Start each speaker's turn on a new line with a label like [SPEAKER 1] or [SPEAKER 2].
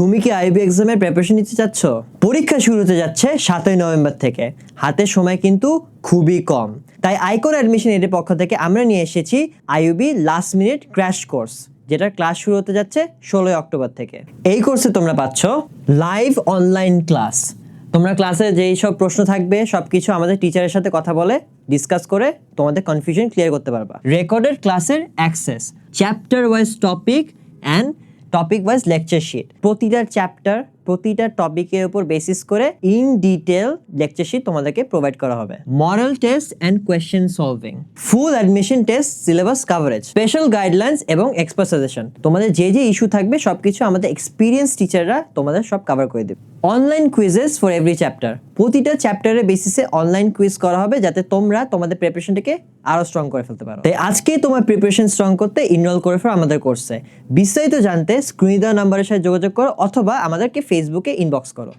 [SPEAKER 1] তুমি কি আইবি এক্সামের প্রিপারেশন নিতে চাচ্ছ? পরীক্ষা শুরু হতে যাচ্ছে সাতই নভেম্বর থেকে। হাতে সময় কিন্তু খুবই কম। তাই আইকন অ্যাডমিশন এর পক্ষ থেকে আমরা নিয়ে এসেছি IUB last minute crash course যেটার ক্লাস শুরু হতে যাচ্ছে ষোলোই অক্টোবর থেকে। এই কোর্সে তোমরা পাচ্ছ লাইভ অনলাইন ক্লাস তোমরা ক্লাসে যেই সব প্রশ্ন থাকবে সব কিছু আমাদের টিচারের সাথে কথা বলে ডিসকাস করে তোমাদের কনফিউশন ক্লিয়ার করতে পারবা। রেকর্ডেড ক্লাসের access chapter wise topic and topic wise lecture sheet প্রতিটা চ্যাপ্টার প্রতিটা টপিকের উপর বেসিস করে ইন ডিটেল লেকচার শিট তোমাদেরকে প্রোভাইড করা হবে। Model test and question solving full admission test syllabus coverage special guidelines এবং এক্সপার্ট সাজেশন তোমাদের যে যে ইস্যু থাকবে, সবকিছু আমাদের এক্সপিরিয়েন্স টিচাররা তোমাদের সব কভার করে দেবে। Online quizzes for every chapter প্রতিটা চ্যাপ্টারের বেসিসে অনলাইন কুইজ করা হবে যাতে তোমরা তোমাদের প্রিপারেশনটাকে আরও স্ট্রং করে ফেলতে পারো। তাই আজকেই তোমার প্রিপারেশন স্ট্রং করতে ইনরোল করে ফেলো আমাদের কোর্সে বিস্তারিত জানতে স্ক্রিন দেওয়া নাম্বারের সাথে যোগাযোগ করো অথবা আমাদেরকে ফেসবুকে ইনবক্স করো।